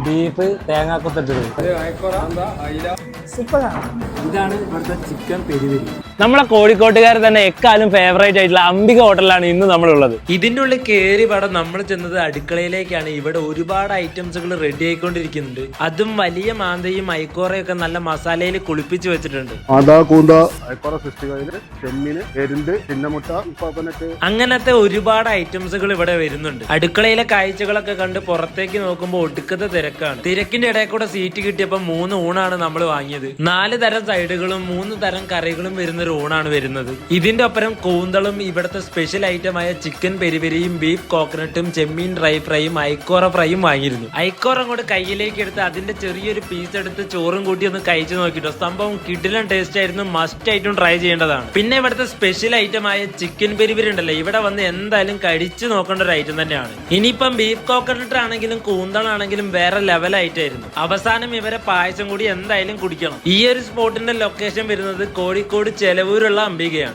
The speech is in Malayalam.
ബീഫ് തേങ്ങാക്കൊത്തിട്ടത് ഇതാണ് ഇവിടുത്തെ ചിക്കൻ പെരിപെരി നമ്മളെ കോഴിക്കോട്ടുകാർ തന്നെ എക്കാലം ഫേവറേറ്റ് ആയിട്ടുള്ള അംബിക ഹോട്ടലിലാണ് ഇന്ന് നമ്മളുള്ളത്. ഇതിന്റെ ഉള്ളിൽ കയറി പാടെ നമ്മൾ ചെന്നത് അടുക്കളയിലേക്കാണ്. ഇവിടെ ഒരുപാട് ഐറ്റംസുകൾ റെഡി ആയിക്കൊണ്ടിരിക്കുന്നുണ്ട്. അതും വലിയ മാന്തയും ഐക്കോറയൊക്കെ നല്ല മസാലയിൽ കുളിപ്പിച്ച് വെച്ചിട്ടുണ്ട്. ആദാ കൂന്ത. ചെമ്മീന് ചിന്നമുട്ട കോക്കനട്ട് അങ്ങനത്തെ ഒരുപാട് ഐറ്റംസുകൾ ഇവിടെ വരുന്നുണ്ട്. അടുക്കളയിലെ കാഴ്ചകളൊക്കെ കണ്ട് പുറത്തേക്ക് നോക്കുമ്പോൾ ഒടുക്കത്തെ തിരക്കാണ്. തിരക്കിന്റെ ഇടയിൽ കൂടെ സീറ്റ് കിട്ടിയപ്പോൾ മൂന്ന് ഊണാണ് നമ്മൾ വാങ്ങിയത്. നാല് തരം സൈഡുകളും മൂന്ന് തരം കറികളും വരുന്ന ഒരു ഊണാണ് വരുന്നത്. ഇതിന്റെ ഒപ്പരം കൂന്തളും ഇവിടുത്തെ സ്പെഷ്യൽ ഐറ്റമായ ചിക്കൻ പെരിപെരിയും ബീഫ് കോക്കനട്ടും ചെമ്മീൻ ഡ്രൈ ഫ്രൈയും ഐക്കോറ ഫ്രൈയും വാങ്ങിയിരുന്നു. ഐക്കോറ അങ്ങോട്ട് കയ്യിലേക്ക് എടുത്ത് അതിന്റെ ചെറിയൊരു പീസ് എടുത്ത് ചോറും കൂട്ടി ഒന്ന് കഴിച്ചു നോക്കിട്ടോ. സംഭവം കിഡിലും ടേസ്റ്റ് ആയിരുന്നു. മസ്റ്റ് ആയിട്ടും ട്രൈ ചെയ്യേണ്ടതാണ്. പിന്നെ ഇവിടുത്തെ സ്പെഷ്യൽ ഐറ്റമായ ചിക്കൻ പെരിപെരി ഉണ്ടല്ലോ. ഇവിടെ വന്ന് എന്തായാലും കഴിച്ചു നോക്കേണ്ട ഒരു ഐറ്റം തന്നെയാണ്. ഇനിയിപ്പം ബീഫ് കോക്കനട്ട് ആണെങ്കിലും കൂന്തളാണെങ്കിലും വേറെ ലെവൽ ആയിട്ടായിരുന്നു. അവസാനം ഇവരെ പായസം കൂടി എന്തായാലും കുടിക്കണം. ഈ ഒരു സ്പോട്ടിന്റെ ലൊക്കേഷൻ വരുന്നത് കോഴിക്കോട് ചെലവൂരുള്ള അംബികയാണ്.